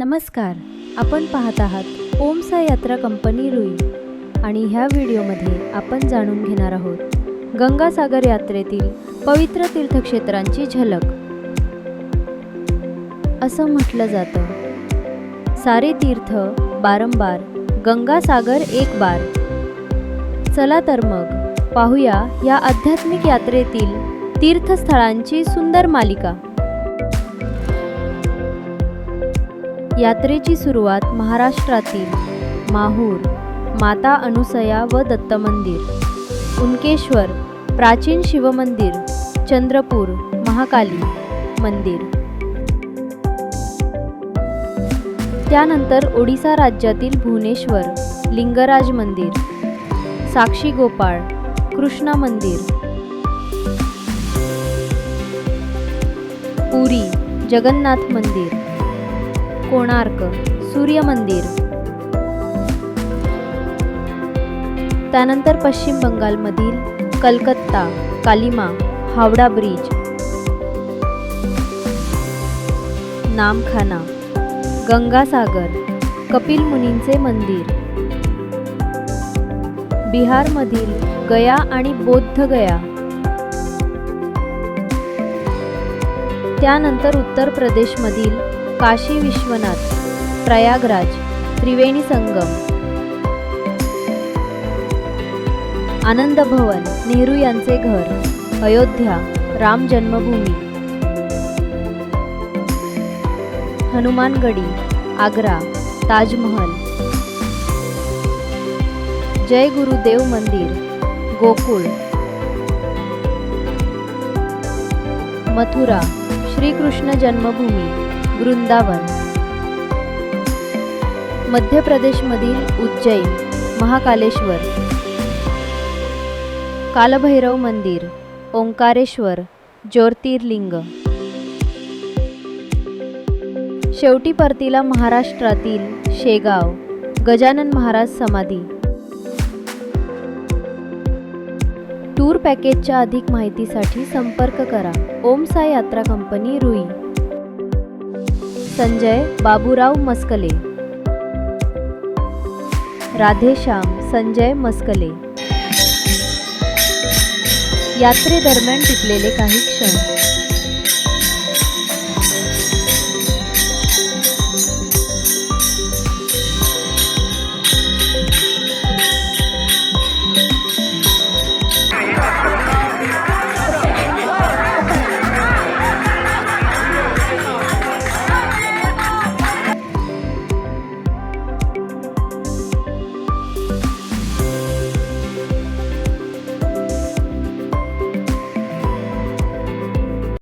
नमस्कार. आपण पाहत आहात ओमसा यात्रा कंपनी रुई. आणि ह्या व्हिडिओमध्ये आपण जाणून घेणार आहोत गंगासागर यात्रेतील पवित्र तीर्थक्षेत्रांची झलक. असं म्हटलं जातं. सारे तीर्थ बारंबार गंगासागर एक बार. चला तर मग पाहूया या आध्यात्मिक यात्रेतील तीर्थस्थळांची सुंदर मालिका. यात्रेची सुरुवात महाराष्ट्रातील माहूर माता अनुसया व दत्त मंदिर उनकेश्वर प्राचीन शिवमंदिर चंद्रपूर महाकाली मंदिर. त्यानंतर ओडिसा राज्यातील भुवनेश्वर लिंगराज मंदिर साक्षी गोपाळ कृष्णा मंदिर. पुरी जगन्नाथ मंदिर. कोणार्क सूर्य मंदिर त्यानंतर पश्चिम बंगालमधील कलकत्ता कालिमा हावडा ब्रिज. नामखाना गंगासागर कपिल मुनींचे मंदिर. बिहारमधील गया आणि बौद्ध गया. त्यानंतर उत्तर प्रदेशमधील काशी विश्वनाथ प्रयागराज त्रिवेणी संगम आनंद भवन नेहरू यांचे घर अयोध्या राम जन्मभूमी हनुमानगडी आग्रा ताजमहल जय गुरुदेव मंदिर गोकुळ मथुरा श्रीकृष्ण जन्मभूमी वृंदावन. मध्य प्रदेशमधील उज्जैन महाकालेश्वर. कालभैरव मंदिर ओंकारेश्वर ज्योतिर्लिंग. शेवटी परतीला महाराष्ट्रातील शेगाव गजानन महाराज समाधी. टूर पॅकेजच्या अधिक माहितीसाठी संपर्क करा. ओमसा यात्रा कंपनी रुई. संजय बाबूराव मस्कले. राधेश्याम संजय मस्कले. यात्रेदरम्यान टिकलेले काही क्षण.